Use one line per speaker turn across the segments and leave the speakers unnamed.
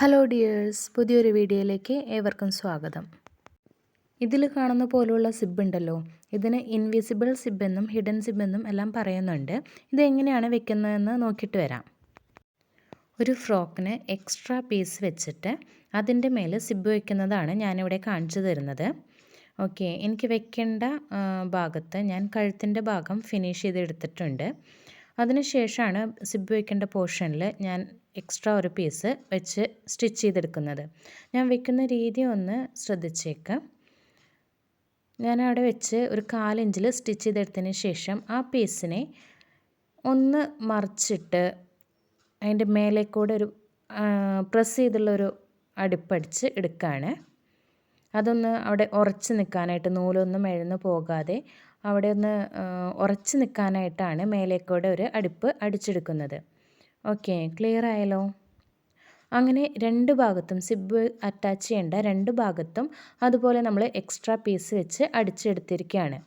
Hello dears പുതിയൊരു വീഡിയോയിലേക്ക് ഏവർക്കും സ്വാഗതം. ഇതിൽ കാണുന്ന പോലെയുള്ള സിബ് ഉണ്ടല്ലോ. ഇതിന് ഇൻവിസിബിൾ സിബ് എന്നും ഹിഡൻ സിബ് എന്നും എല്ലാം പറയുന്നുണ്ട്. ഇത് എങ്ങനെയാണ് വെക്കുന്നതെന്ന് നോക്കിയിട്ട് വരാം. ഒരു ഫ്രോക്കിന് എക്സ്ട്രാ പീസ് വെച്ചിട്ട് അതിന്റെ മേലെ സിബ് വെക്കുന്നതാണ് ഞാനിവിടെ കാണിച്ചു തരുന്നത്. ഓക്കെ എനിക്ക് വെക്കേണ്ട ഭാഗത്ത് ഞാൻ കഴുത്തിന്റെ ഭാഗം ഫിനിഷ് ചെയ്തെടുത്തിട്ടുണ്ട്. അതിനുശേഷമാണ് സിബ് വെക്കേണ്ട പോർഷനിൽ ഞാൻ എക്സ്ട്രാ ഒരു പീസ് വെച്ച് സ്റ്റിച്ച് ചെയ്തെടുക്കുന്നത്. ഞാൻ വെക്കുന്ന രീതി ഒന്ന് ശ്രദ്ധിച്ചേക്കാം. ഞാൻ അവിടെ വെച്ച് ഒരു കാലിഞ്ചിൽ സ്റ്റിച്ച് ചെയ്തെടുത്തതിന് ശേഷം ആ പീസിനെ ഒന്ന് മറിച്ചിട്ട് അതിന്റെ മേലെ കൂടെ ഒരു പ്രസ് ചെയ്തുള്ളൊരു അടുപ്പടിച്ച് എടുക്കുകയാണ് അതൊന്ന് അവിടെ ഉറച്ച് നിൽക്കാനായിട്ട് നൂലൊന്നും എഴുന്ന് പോകാതെ അവിടെ ഒന്ന് ഉറച്ച് നിൽക്കാനായിട്ടാണ് മേലേക്കൂടെ ഒരു അടുപ്പ് അടിച്ചെടുക്കുന്നത്. ഓക്കെ ക്ലിയർ ആയല്ലോ. അങ്ങനെ രണ്ട് ഭാഗത്തും സിബ് അറ്റാച്ച് ചെയ്യേണ്ട രണ്ട് ഭാഗത്തും അതുപോലെ നമ്മൾ എക്സ്ട്രാ പീസ് വെച്ച് അടിച്ചെടുത്തിരിക്കുകയാണ്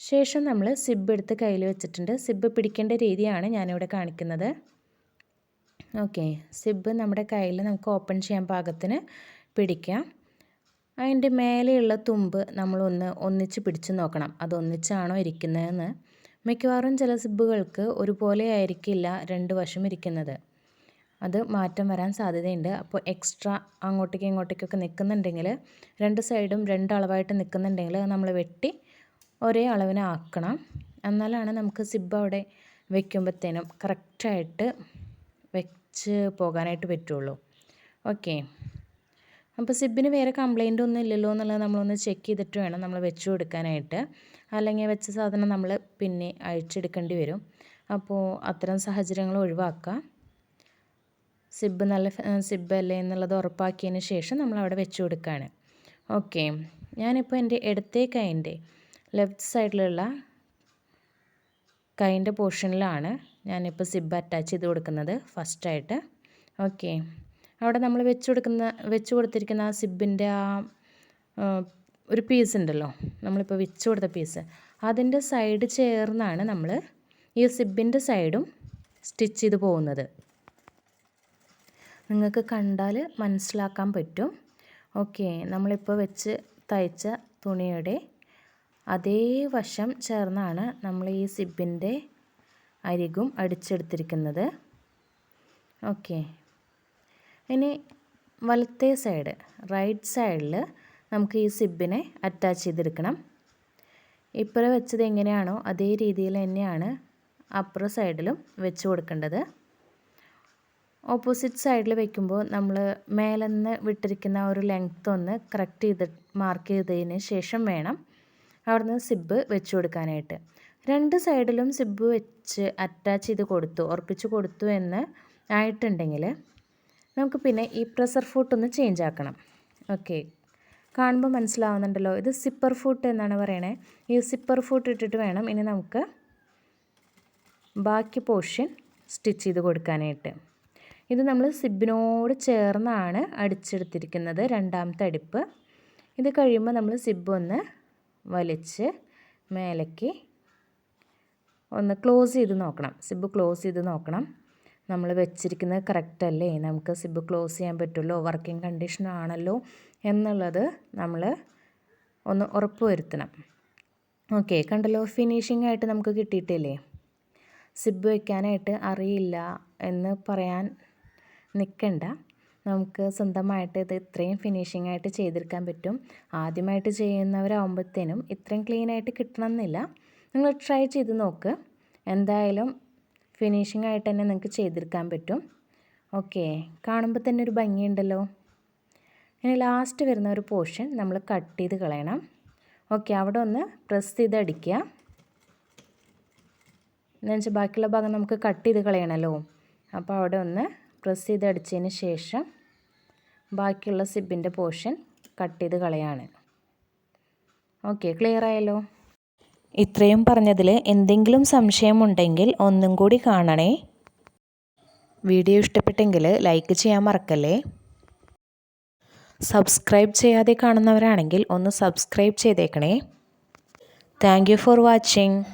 ശേഷം നമ്മൾ സിബ് എടുത്ത് കയ്യിൽ വെച്ചിട്ടുണ്ട്. സിബ് പിടിക്കേണ്ട രീതിയാണ് ഞാനിവിടെ കാണിക്കുന്നത്. ഓക്കെ സിബ് നമ്മുടെ കയ്യിൽ നമുക്ക് ഓപ്പൺ ചെയ്യാൻ പാകത്തിന് പിടിക്കാം. അതിന്റെ മേലെയുള്ള തുമ്പ് നമ്മളൊന്ന് ഒന്നിച്ച് പിടിച്ച് നോക്കണം. അത് ഒന്നിച്ചാണോ ഇരിക്കുന്നതെന്ന്. മിക്കവാറും ചില സിബ്ബുകൾക്ക് ഒരുപോലെ ആയിരിക്കില്ല രണ്ട് വശം ഇരിക്കുന്നത്. അത് മാറ്റം വരാൻ സാധ്യതയുണ്ട്. അപ്പോൾ എക്സ്ട്രാ അങ്ങോട്ടേക്കും ഇങ്ങോട്ടേക്കൊക്കെ നിൽക്കുന്നുണ്ടെങ്കിൽ രണ്ട് സൈഡും രണ്ട് അളവായിട്ട് നിൽക്കുന്നുണ്ടെങ്കിൽ നമ്മൾ വെട്ടി ഒരേ അളവിന് ആക്കണം. എന്നാലാണ് നമുക്ക് സിബ് അവിടെ വെക്കുമ്പോഴത്തേനും കറക്റ്റായിട്ട് വെച്ച് പോകാനായിട്ട് പറ്റുള്ളൂ. ഓക്കെ. അപ്പോൾ സിബിന് വേറെ കംപ്ലൈന്റ് ഒന്നും ഇല്ലല്ലോ എന്നുള്ളത് നമ്മളൊന്ന് ചെക്ക് ചെയ്തിട്ട് വേണം നമ്മൾ വെച്ച് കൊടുക്കാനായിട്ട്. അല്ലെങ്കിൽ വെച്ച സാധനം നമ്മൾ പിന്നെ അഴിച്ചെടുക്കേണ്ടി വരും. അപ്പോൾ അത്തരം സാഹചര്യങ്ങൾ ഒഴിവാക്കുക സിബ് നല്ല സിബ് അല്ലേ എന്നുള്ളത് ഉറപ്പാക്കിയതിന് ശേഷം നമ്മൾ അവിടെ വെച്ച് കൊടുക്കുകയാണ് ഓക്കെ. ഞാനിപ്പോൾ എന്റെ ഇടത്തേ കൈന്റെ ലെഫ്റ്റ് സൈഡിലുള്ള കൈന്റെ പോർഷനിലാണ് ഞാനിപ്പോൾ സിബ് അറ്റാച്ച് ചെയ്ത് കൊടുക്കുന്നത് ഫസ്റ്റായിട്ട് ഓക്കെ. അവിടെ നമ്മൾ വെച്ച് കൊടുക്കുന്ന വെച്ച് കൊടുത്തിരിക്കുന്ന ആ സിബിന്റെ ആ ഒരു പീസ് ഉണ്ടല്ലോ. നമ്മളിപ്പോൾ വെച്ച് കൊടുത്ത പീസ് അതിന്റെ സൈഡ് ചേർന്നാണ് നമ്മൾ ഈ സിബിന്റെ സൈഡും സ്റ്റിച്ച് ചെയ്ത് പോകുന്നത്. നിങ്ങൾക്ക് കണ്ടാൽ മനസ്സിലാക്കാൻ പറ്റും. ഓക്കെ നമ്മളിപ്പോൾ വെച്ച് തയ്ച്ച തുണിയുടെ അതേ വശം ചേർന്നാണ് നമ്മൾ ഈ സിബിന്റെ അരികും അടിച്ചെടുത്തിരിക്കുന്നത്. ഓക്കെ ഇനി വലത്തേ സൈഡ് റൈറ്റ് സൈഡിൽ നമുക്ക് ഈ സിബിനെ അറ്റാച്ച് ചെയ്തെടുക്കണം. ഇപ്പുറം വെച്ചത് എങ്ങനെയാണോ അതേ രീതിയിൽ തന്നെയാണ് അപ്പുറ സൈഡിലും വെച്ച് കൊടുക്കേണ്ടത്. ഓപ്പോസിറ്റ് സൈഡിൽ വെക്കുമ്പോൾ നമ്മൾ മേലെന്ന് വിട്ടിരിക്കുന്ന ഒരു ലെങ്ത്ത് ഒന്ന് കറക്റ്റ് ചെയ്ത് മാർക്ക് ചെയ്തതിന് ശേഷം വേണം അവിടുന്ന് സിബ് വെച്ച് കൊടുക്കാനായിട്ട്. രണ്ട് സൈഡിലും സിബ് വെച്ച് അറ്റാച്ച് ചെയ്ത് കൊടുത്തു ഉറപ്പിച്ച് കൊടുത്തു എന്ന് ആയിട്ടുണ്ടെങ്കിൽ നമുക്ക് പിന്നെ ഈ പ്രസർ ഫുട്ട് ഒന്ന് ചേഞ്ച് ആക്കണം. ഓക്കെ കാണുമ്പോൾ മനസ്സിലാവുന്നുണ്ടല്ലോ. ഇത് സിപ്പർ ഫുട്ട് എന്നാണ് പറയണേ. ഈ സിപ്പർ ഫുട്ട് ഇട്ടിട്ട് വേണം ഇനി നമുക്ക് ബാക്കി പോർഷൻ സ്റ്റിച്ച് ചെയ്ത് കൊടുക്കാനായിട്ട്. ഇത് നമ്മൾ സിബിനോട് ചേർന്നാണ് അടിച്ചെടുത്തിരിക്കുന്നത് രണ്ടാമത്തെ അടുപ്പ്. ഇത് കഴിയുമ്പോൾ നമ്മൾ സിബ് ഒന്ന് വലിച്ച് മേലേക്ക് ഒന്ന് ക്ലോസ് ചെയ്ത് നോക്കണം. സിബ് ക്ലോസ് ചെയ്ത് നോക്കണം. നമ്മൾ വെച്ചിരിക്കുന്നത് കറക്റ്റ് അല്ലേ? നമുക്ക് സിബ് ക്ലോസ് ചെയ്യാൻ പറ്റുമല്ലോ വർക്കിംഗ് കണ്ടീഷൻ ആണല്ലോ എന്നുള്ളത് നമ്മൾ ഒന്ന് ഉറപ്പ് വരുത്തണം. ഓക്കെ കണ്ടല്ലോ ഫിനിഷിംഗ് ആയിട്ട് നമുക്ക് കിട്ടിയിട്ടില്ലേ? സിബ് വയ്ക്കാനായിട്ട് അറിയില്ല എന്ന് പറയാൻ നിൽക്കണ്ട നമുക്ക് സ്വന്തമായിട്ട് ഇത് ഇത്രയും ഫിനിഷിംഗ് ആയിട്ട് ചെയ്തെടുക്കാൻ പറ്റും. ആദ്യമായിട്ട് ചെയ്യുന്നവരാകുമ്പോഴത്തേനും ഇത്രയും ക്ലീൻ ആയിട്ട് കിട്ടണമെന്നില്ല. നിങ്ങൾ ട്രൈ ചെയ്ത് നോക്ക്. എന്തായാലും ഫിനിഷിംഗ് ആയിട്ട് തന്നെ നിങ്ങൾക്ക് ചെയ്തെടുക്കാൻ പറ്റും. ഓക്കെ കാണുമ്പോൾ തന്നെ ഒരു ഭംഗിയുണ്ടല്ലോ. ഇനി ലാസ്റ്റ് വരുന്ന ഒരു പോർഷൻ നമ്മൾ കട്ട് ചെയ്ത് കളയണം. ഓക്കെ അവിടെ ഒന്ന് പ്രസ് ചെയ്ത് അടിക്കുക. എന്നു വെച്ചാൽ ബാക്കിയുള്ള ഭാഗം നമുക്ക് കട്ട് ചെയ്ത് കളയണമല്ലോ അപ്പോൾ അവിടെ ഒന്ന് പ്രസ് ചെയ്ത് അടിച്ചതിന് ശേഷം ബാക്കിയുള്ള സിബിന്റെ പോർഷൻ കട്ട് ചെയ്ത് കളയാണ്. ഓക്കെ ക്ലിയർ ആയല്ലോ?
ഇത്രയും പറഞ്ഞതിൽ എന്തെങ്കിലും സംശയമുണ്ടെങ്കിൽ ഒന്നും കൂടി കാണണേ. വീഡിയോ ഇഷ്ടപ്പെട്ടെങ്കിൽ ലൈക്ക് ചെയ്യാൻ മറക്കല്ലേ? സബ്സ്ക്രൈബ് ചെയ്യാതെ കാണുന്നവരാണെങ്കിൽ ഒന്ന് സബ്സ്ക്രൈബ് ചെയ്തേക്കണേ. Thank for watching.